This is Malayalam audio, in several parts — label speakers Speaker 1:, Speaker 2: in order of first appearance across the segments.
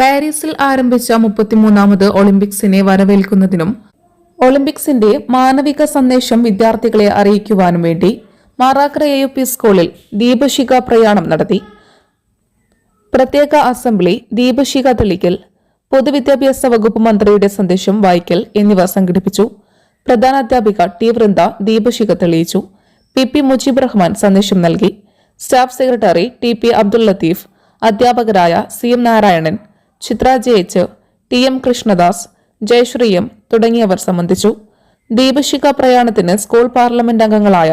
Speaker 1: പാരീസിൽ ആരംഭിച്ച മുപ്പത്തിമൂന്നാമത് ഒളിമ്പിക്സിനെ വരവേൽക്കുന്നതിനും ഒളിമ്പിക്സിന്റെ മാനവിക സന്ദേശം വിദ്യാർത്ഥികളെ അറിയിക്കുവാനും വേണ്ടി മാറാക്കര എ യു പി സ്കൂളിൽ ദീപശിഖ പ്രയാണം നടത്തി. പ്രത്യേക അസംബ്ലി ദീപശിഖ തെളിക്കൽ പൊതുവിദ്യാഭ്യാസ വകുപ്പ് മന്ത്രിയുടെ സന്ദേശം വായിക്കൽ എന്നിവ സംഘടിപ്പിച്ചു. പ്രധാന അധ്യാപിക ടി വൃന്ദ ദീപശിഖ തെളിയിച്ചു. പി പി മുജീബ് റഹ്മാൻ സന്ദേശം നൽകി. Staff secretary T P Abdul Latheef അധ്യാപകരായ C M Narayanan Chitra H T M Krishnadas Jayashree M തുടങ്ങിയവർ സംബന്ധിച്ചു. ദീപശിഖ പ്രയാണത്തിന് സ്കൂൾ പാർലമെന്റ് അംഗങ്ങളായ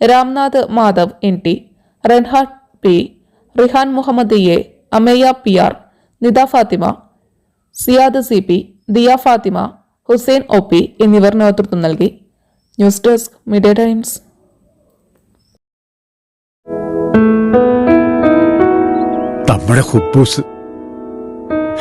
Speaker 1: Ramnath Madhav N T റെൻഹാട്ട് P Rihan Muhammad A Ameya P R Nita Fathima Siyad C P Diya Fathima Hussain O P എന്നിവർ നേതൃത്വം നൽകി. News Desk Media Times.